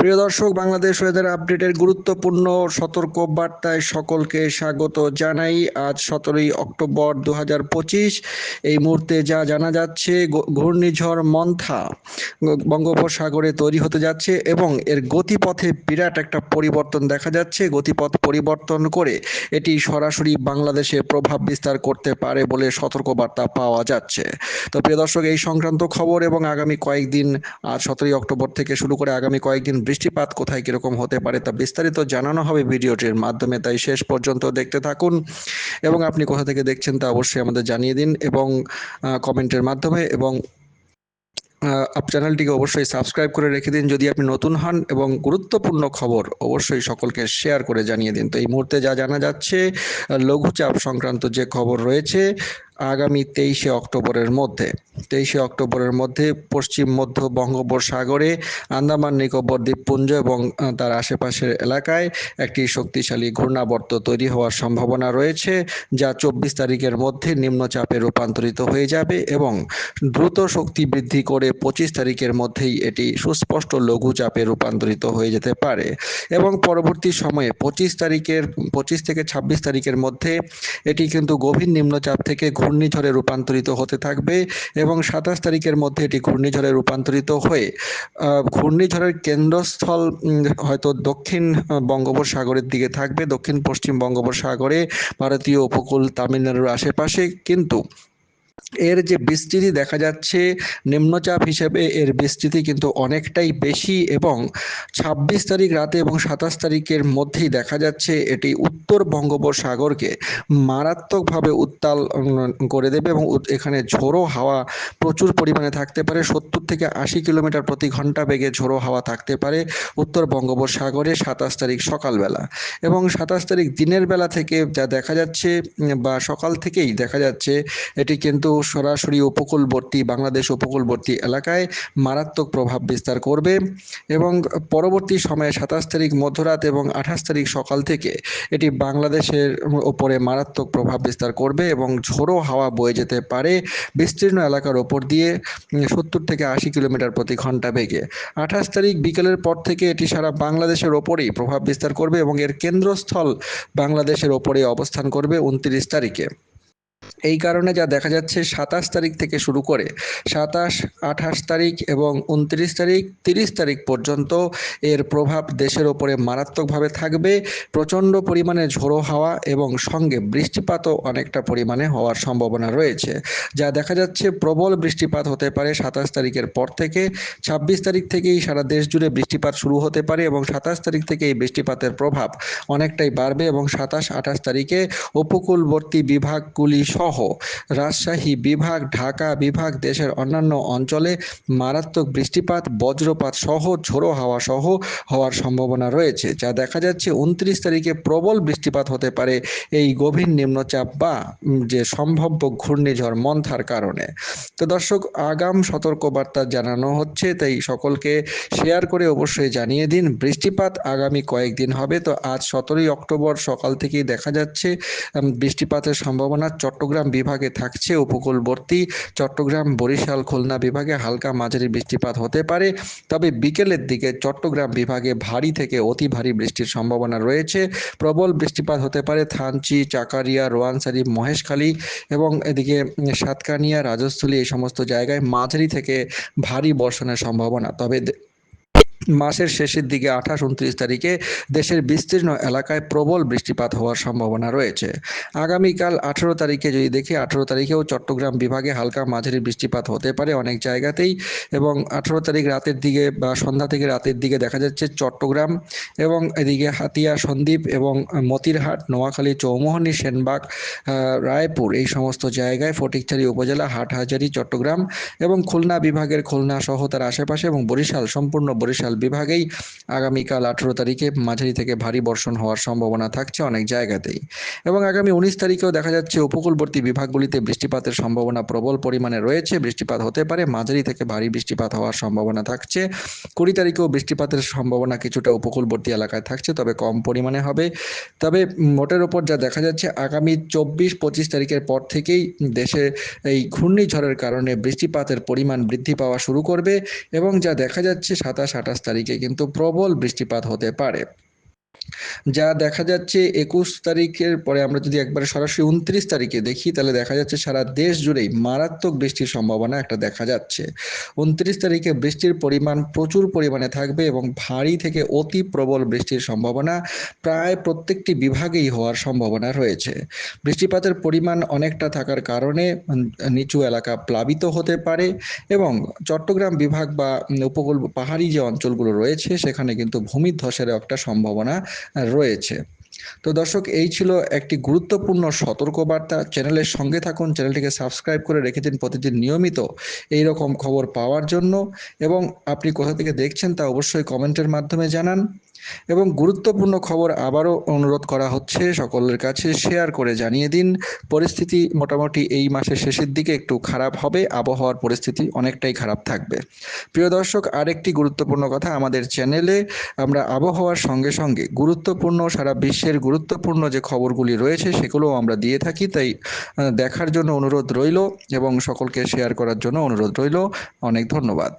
প্রিয় দর্শক, বাংলাদেশ ওয়েদার আপডেটের গুরুত্বপূর্ণ সতর্ক বার্তায় সকলকে স্বাগত জানাই। আজ সতেরোই অক্টোবর দু হাজার পঁচিশ, এই মুহূর্তে যা জানা যাচ্ছে ঘূর্ণিঝড় মন্থা বঙ্গোপসাগরে তৈরি হতে যাচ্ছে এবং এর গতিপথে বিরাট একটা পরিবর্তন দেখা যাচ্ছে। গতিপথ পরিবর্তন করে এটি সরাসরি বাংলাদেশে প্রভাব বিস্তার করতে পারে বলে সতর্কবার্তা পাওয়া যাচ্ছে। তো প্রিয় দর্শক, এই সংক্রান্ত খবর এবং আগামী কয়েকদিন, আজ সতেরোই অক্টোবর থেকে শুরু করে আগামী কয়েকদিন বৃষ্টিপাত কোথায় কীরকম হতে পারে তা বিস্তারিত জানানো হবে ভিডিওটির মাধ্যমে, তাই শেষ পর্যন্ত দেখতে থাকুন। এবং আপনি কোথা থেকে দেখছেন তা অবশ্যই আমাদের জানিয়ে দিন এবং কমেন্টের মাধ্যমে এবং আপ চ্যানেলটিকে অবশ্যই সাবস্ক্রাইব করে রেখে দিন যদি আপনি নতুন হন এবং গুরুত্বপূর্ণ খবর অবশ্যই সকলকে শেয়ার করে জানিয়ে দিন। তো এই মুহূর্তে যা জানা যাচ্ছে লঘুচাপ সংক্রান্ত যে খবর রয়েছে আগামী তেইশে অক্টোবরের মধ্যে। তেইশে অক্টোবরের মধ্যে পশ্চিম, মধ্য বঙ্গোপসাগরে আন্দামান, নিকোবর, দ্বীপপুঞ্জ এবং তার আশেপাশের এলাকায় একটি শক্তিশালী ঘূর্ণাবর্ত তৈরি হওয়ার সম্ভাবনা রয়েছে, যা চব্বিশ তারিখের মধ্যে নিম্নচাপে রূপান্তরিত হয়ে যাবে এবং দ্রুত শক্তি বৃদ্ধি করে পঁচিশ তারিখের মধ্যেই এটি সুস্পষ্ট লঘুচাপে রূপান্তরিত হয়ে যেতে পারে। এবং পরবর্তী সময়ে পঁচিশ তারিখের, পঁচিশ থেকে ছাব্বিশ তারিখের মধ্যে এটি কিন্তু গভীর নিম্নচাপ থেকে ঘূর্ণিঝড়ে রূপান্তরিত হতে থাকবে এবং সাতাশ তারিখের মধ্যে এটি ঘূর্ণিঝড়ে রূপান্তরিত হয়ে ঘূর্ণিঝড়ের কেন্দ্রস্থল হয়তো দক্ষিণ বঙ্গোপসাগরের দিকে থাকবে। দক্ষিণ পশ্চিম বঙ্গোপসাগরে ভারতীয় উপকূল তামিলনাড়ুর আশেপাশে। কিন্তু এর যে বিস্তৃতি দেখা যাচ্ছে, নিম্নচাপ হিসেবে এর বিস্তৃতি কিন্তু অনেকটাই বেশি এবং ছাব্বিশ তারিখ রাতে এবং সাতাশ তারিখের মধ্যেই দেখা যাচ্ছে এটি উত্তর বঙ্গোপসাগরকে মারাত্মকভাবে উত্তাল করে দেবে এবং এখানে ঝোড়ো হাওয়া প্রচুর পরিমাণে থাকতে পারে। সত্তর থেকে আশি কিলোমিটার প্রতি ঘণ্টা বেগে ঝোড়ো হাওয়া থাকতে পারে উত্তর বঙ্গোপসাগরে সাতাশ তারিখ সকালবেলা। এবং সাতাশ তারিখ দিনের বেলা থেকে যা দেখা যাচ্ছে, বা সকাল থেকেই দেখা যাচ্ছে, এটি কিন্তু সরাসরি উপকূলবর্তী বাংলাদেশ উপকূলবর্তী এলাকায় মারাত্মক প্রভাব বিস্তার করবে এবং পরবর্তী সময়ে সাতাশ তারিখ মধ্যরাত এবং আঠাশ তারিখ সকাল থেকে এটি বাংলাদেশের ওপরে মারাত্মক প্রভাব বিস্তার করবে এবং ঝোড়ো হাওয়া বয়ে যেতে পারে বিস্তীর্ণ এলাকার ওপর দিয়ে সত্তর থেকে আশি কিলোমিটার প্রতি ঘণ্টা বেগে। আঠাশ তারিখ বিকেলের পর থেকে এটি সারা বাংলাদেশের ওপরেই প্রভাব বিস্তার করবে এবং এর কেন্দ্রস্থল বাংলাদেশের ওপরে অবস্থান করবে উনত্রিশ তারিখে। এই কারণে যা দেখা যাচ্ছে সাতাশ তারিখ থেকে শুরু করে সাতাশ, আঠাশ তারিখ এবং উনত্রিশ তারিখ, তিরিশ তারিখ পর্যন্ত এর প্রভাব দেশের ওপরে মারাত্মকভাবে থাকবে। প্রচণ্ড পরিমাণে ঝোড়ো হাওয়া এবং সঙ্গে বৃষ্টিপাতও অনেকটা পরিমাণে হওয়ার সম্ভাবনা রয়েছে। যা দেখা যাচ্ছে প্রবল বৃষ্টিপাত হতে পারে সাতাশ তারিখের পর থেকে। ছাব্বিশ তারিখ থেকেই সারা দেশ জুড়ে বৃষ্টিপাত শুরু হতে পারে এবং সাতাশ তারিখ থেকে এই বৃষ্টিপাতের প্রভাব অনেকটাই বাড়বে এবং সাতাশ, আঠাশ তারিখে উপকূলবর্তী বিভাগগুলি সহ রাজশাহী বিভাগ, ঢাকা বিভাগ, দেশের অন্যান্য অঞ্চলে মারাত্মক বৃষ্টিপাত, বজ্রপাত সহ ঝোড়ো হাওয়া সহ হওয়ার সম্ভাবনা রয়েছে, যা দেখা যাচ্ছে উনত্রিশ তারিখে প্রবল বৃষ্টিপাত হতে পারে এই গভীর নিম্নচাপ বা যে সম্ভাব্য ঘূর্ণিঝড় মন্থার কারণে। তো দর্শক, আগাম সতর্কবার্তা জানানো হচ্ছে, তাই সকলকে শেয়ার করে অবশ্যই জানিয়ে দিন, বৃষ্টিপাত আগামী কয়েকদিন হবে, তো আজ সতেরোই অক্টোবর সকাল থেকেই দেখা যাচ্ছে বৃষ্টিপাতের সম্ভাবনা চট্টগ্রাম বিভাগে থাকছে উপকূলবর্তী চট্টগ্রাম, বরিশাল, খুলনা বিভাগে হালকা মাঝারি বৃষ্টিপাত হতে পারে। তবে বিকেলের দিকে চট্টগ্রাম বিভাগে ভারী থেকে অতি ভারী বৃষ্টির সম্ভাবনা রয়েছে। প্রবল বৃষ্টিপাত হতে পারে থানচি, চাকারিয়া, রোয়ানসারি, মহেশখালী এবং এদিকে সাতকানিয়া, রাজস্থলী এই সমস্ত জায়গায় মাঝারি থেকে ভারী বর্ষণের সম্ভাবনা। তবে মাসের শেষের দিকে আঠাশ, উনত্রিশ তারিখে দেশের বিস্তীর্ণ এলাকায় প্রবল বৃষ্টিপাত হওয়ার সম্ভাবনা রয়েছে। আগামীকাল আঠেরো তারিখে যদি দেখি, আঠেরো তারিখেও চট্টগ্রাম বিভাগে হালকা মাঝারি বৃষ্টিপাত হতে পারে অনেক জায়গাতেই এবং আঠেরো তারিখ রাতের দিকে বা সন্ধ্যা থেকে রাতের দিকে দেখা যাচ্ছে চট্টগ্রাম এবং এদিকে হাতিয়া, সন্দ্বীপ এবং মতিরহাট, নোয়াখালী, চৌমোহনী, সেনবাগ রায়পুর এই সমস্ত জায়গায় ফটিকছড়ি উপজেলা, হাটহাজারি, চট্টগ্রাম এবং খুলনা বিভাগের খুলনা সহ তার আশেপাশে এবং বরিশাল, সম্পূর্ণ বরিশাল বিভাগেই আগামীকাল আঠেরো তারিখে মাঝারি থেকে ভারী বর্ষণ হওয়ার সম্ভাবনা থাকছে অনেক জায়গাতেই। এবং আগামী উনিশ তারিখেও দেখা যাচ্ছে উপকূলবর্তী বিভাগগুলিতে বৃষ্টিপাতের সম্ভাবনা প্রবল পরিমাণে রয়েছে। বৃষ্টিপাত হতে পারে, মাঝারি থেকে ভারী বৃষ্টিপাত হওয়ার সম্ভাবনা থাকছে। কুড়ি তারিখেও বৃষ্টিপাতের সম্ভাবনা কিছুটা উপকূলবর্তী এলাকায় থাকছে, তবে কম পরিমাণে হবে। তবে মোটের ওপর যা দেখা যাচ্ছে, আগামী চব্বিশ পঁচিশ তারিখের পর থেকেই দেশে এই ঘূর্ণিঝড়ের কারণে বৃষ্টিপাতের পরিমাণ বৃদ্ধি পাওয়া শুরু করবে। এবং যা দেখা যাচ্ছে, সাতাশ আঠাশ তারিখে কিন্তু প্রবল বৃষ্টিপাত হতে পারে। যা দেখা যাচ্ছে একুশ তারিখের পরে আমরা যদি একবারে সরাসরি উনত্রিশ তারিখে দেখি, তাহলে দেখা যাচ্ছে সারা দেশ জুড়েই মারাত্মক বৃষ্টির সম্ভাবনা একটা দেখা যাচ্ছে। উনত্রিশ তারিখে বৃষ্টির পরিমাণ প্রচুর পরিমাণে থাকবে এবং ভারী থেকে অতি প্রবল বৃষ্টির সম্ভাবনা প্রায় প্রত্যেকটি বিভাগেই হওয়ার সম্ভাবনা রয়েছে। বৃষ্টিপাতের পরিমাণ অনেকটা থাকার কারণে নিচু এলাকা প্লাবিত হতে পারে এবং চট্টগ্রাম বিভাগ বা উপকূল পাহাড়ি যে অঞ্চলগুলো রয়েছে, সেখানে কিন্তু ভূমিধ্বসের একটা সম্ভাবনা রয়েছে। তো দর্শক, এই ছিল একটি গুরুত্বপূর্ণ সতর্কবার্তা। চ্যানেলের সঙ্গে থাকুন, চ্যানেলটিকে সাবস্ক্রাইব করে রেখে দিন প্রতিদিন নিয়মিত এই রকম খবর পাওয়ার জন্য এবং আপনি কোথা থেকে দেখছেন তা অবশ্যই কমেন্টের মাধ্যমে জানান এবং গুরুত্বপূর্ণ খবর আবারও অনুরোধ করা হচ্ছে, সকলের কাছে শেয়ার করে জানিয়ে দিন। পরিস্থিতি মোটামুটি এই মাসের শেষের দিকে একটু খারাপ হবে, আবহাওয়ার পরিস্থিতি অনেকটাই খারাপ থাকবে। প্রিয় দর্শক, আরেকটি গুরুত্বপূর্ণ কথা আমাদের চ্যানেলে, আমরা আবহাওয়ার সঙ্গে সঙ্গে গুরুত্বপূর্ণ সারা বিশ্বের গুরুত্বপূর্ণ যে খবরগুলি রয়েছে সেগুলোও আমরা দিয়ে থাকি। তাই দেখার জন্য অনুরোধ রইল এবং সকলকে শেয়ার করার জন্য অনুরোধ রইল। অনেক ধন্যবাদ।